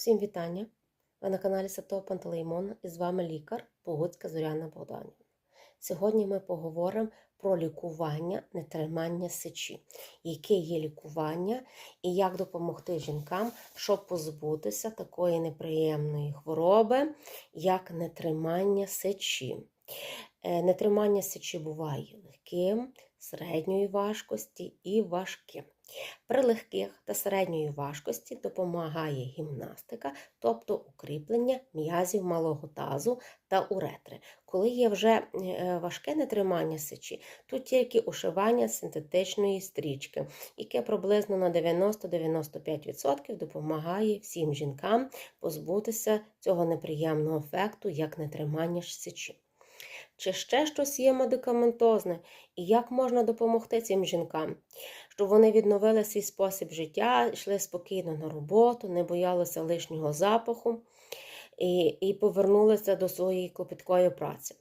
Всім вітання! Ви на каналі Святого Пантелеймона і з вами лікар Погодська Зоряна Богданівна. Сьогодні ми поговоримо про лікування нетримання сечі, яке є лікування і як допомогти жінкам, щоб позбутися такої неприємної хвороби, як нетримання сечі. Е, Нетримання сечі буває легким, середньої важкості і важким. При легких та середньої важкості допомагає гімнастика, тобто укріплення м'язів малого тазу та уретри. Коли є вже е, важке нетримання сечі, тут тільки ушивання синтетичної стрічки, яке приблизно на 90-95% допомагає всім жінкам позбутися цього неприємного ефекту, як нетримання сечі. Чи ще щось є медикаментозне, і як можна допомогти цим жінкам, щоб вони відновили свій спосіб життя, йшли спокійно на роботу, не боялися лишнього запаху і і повернулися до своєї клопіткої праці.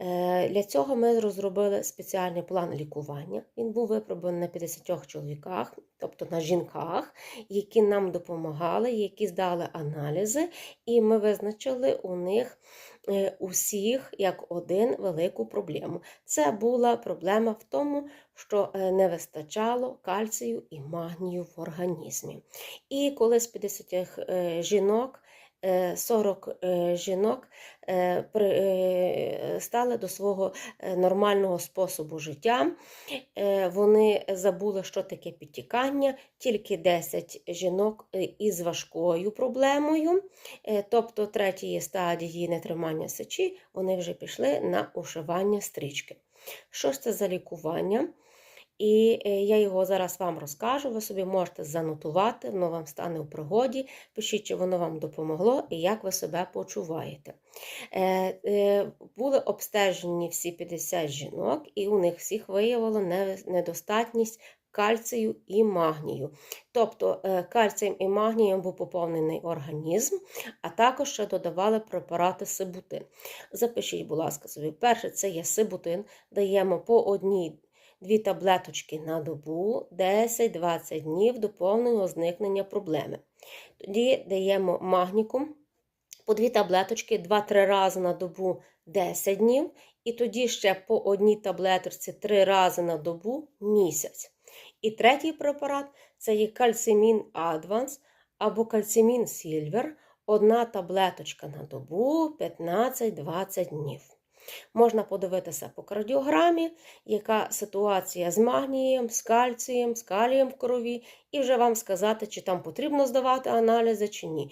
Е, Для цього ми розробили спеціальний план лікування. Він був випробуваний на 50 чоловіках, тобто на жінках, які нам допомагали, які здали аналізи, і ми визначили у них е, усіх як один велику проблему. Це була проблема в тому, що е, не вистачало кальцію і магнію в організмі. І коли з 50 е, жінок 40 жінок стали до свого нормального способу життя. Вони забули, що таке підтікання, тільки 10 жінок із важкою проблемою, тобто третьої стадії нетримання сечі, вони вже пішли на ушивання стрічки. Що ж це за лікування? І я його зараз вам розкажу. Ви собі можете занотувати, воно вам стане у пригоді. Пишіть, чи воно вам допомогло і як ви себе почуваєте. Були обстежені всі 50 жінок, і у них всіх виявило недостатність кальцію і магнію. Тобто кальцієм і магнієм був поповнений організм, а також ще додавали препарати сибутин. Запишіть, будь ласка, собі. Перше, це є сибутин, даємо по одній. Дві таблеточки на добу 10-20 днів до повного зникнення проблеми. Тоді даємо магнікум по дві таблеточки 2-3 рази на добу 10 днів, і тоді ще по одній таблеточці 3 рази на добу місяць. І третій препарат це є кальцимін Адванс або кальцимін Сільвер, одна таблеточка на добу 15-20 днів. Можна подивитися по кардіограмі, яка ситуація з магнієм, з кальцієм, з калієм в крові, і вже вам сказати, чи там потрібно здавати аналізи, чи ні.